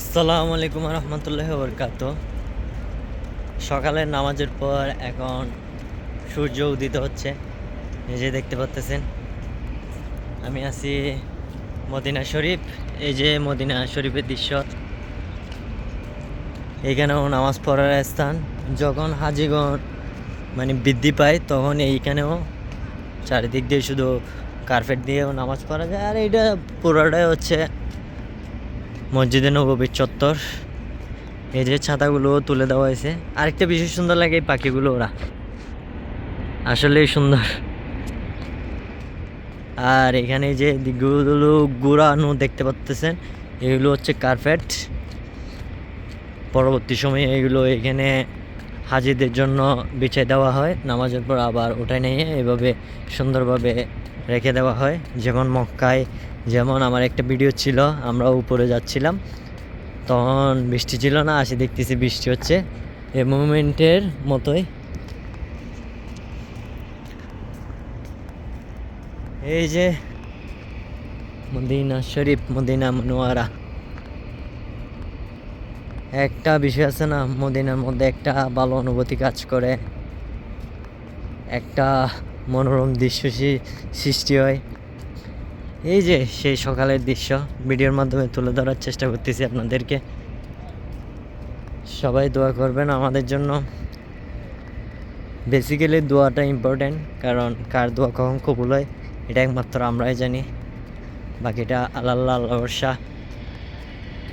আসসালামু আলাইকুম রহমতুল্লাহ বরকাত সকালের নামাজের পর এখন সূর্য উদিত হচ্ছে, এই যে দেখতে পাচ্তেছেন। আমি আছি মদিনা শরীফ, এই যে মদিনা শরীফের দৃশ্য। এখানেও নামাজ পড়ার স্থান। যখন হাজিগণ মানে বৃদ্ধি পায়, তখন এইখানেও চারিদিক দিয়ে শুধু কার্পেট দিয়েও নামাজ পড়া যায়। আর এইটা পুরোটাই হচ্ছে মসজিদে নববীর চত্বর। এই যে ছাতাগুলো তুলে দেওয়া হয়েছে। আরেকটা বিশেষ সুন্দর লাগে এই পাখিগুলো, ওরা। আসলেই সুন্দর। আর এখানে যে দিকগুলো গুড়ানো দেখতে পাচ্তেছেন, এগুলো হচ্ছে কার্পেট। পরবর্তী সময়ে এগুলো এখানে হাজিদের জন্য বিছিয়ে দেওয়া হয়। নামাজের পর আবার ওটাই নিয়ে এভাবে সুন্দরভাবে রেখে দেওয়া হয়। যেমন মক্কায় যেমন আমার একটা ভিডিও ছিল আমরা উপরে যাচ্ছিলাম। তখন বৃষ্টি ছিল না, আসি দেখতেছি বৃষ্টি হচ্ছে। এই মুভমেন্টের মতোই। এই যে মদিনা শরীফ, মদিনা মনোয়ারা। একটা বিষয় আছে না, মদিনার মধ্যে একটা ভালো অনুভূতি কাজ করে। একটা মনোরম দৃশ্য সৃষ্টি হয়। এই যে সেই সকালের দৃশ্য, ভিডিওর মাধ্যমে তুলে ধরার চেষ্টা করতেছি আপনাদেরকে। সবাই দোয়া করবেন আমাদের জন্য। বেসিক্যালি দোয়াটা ইম্পর্ট্যান্ট কারণ কার দোয়া কখন কবুল হয়, এটা একমাত্র আমরাই জানি। বাকিটা আল্লাহ আল্লাহ ভরসা।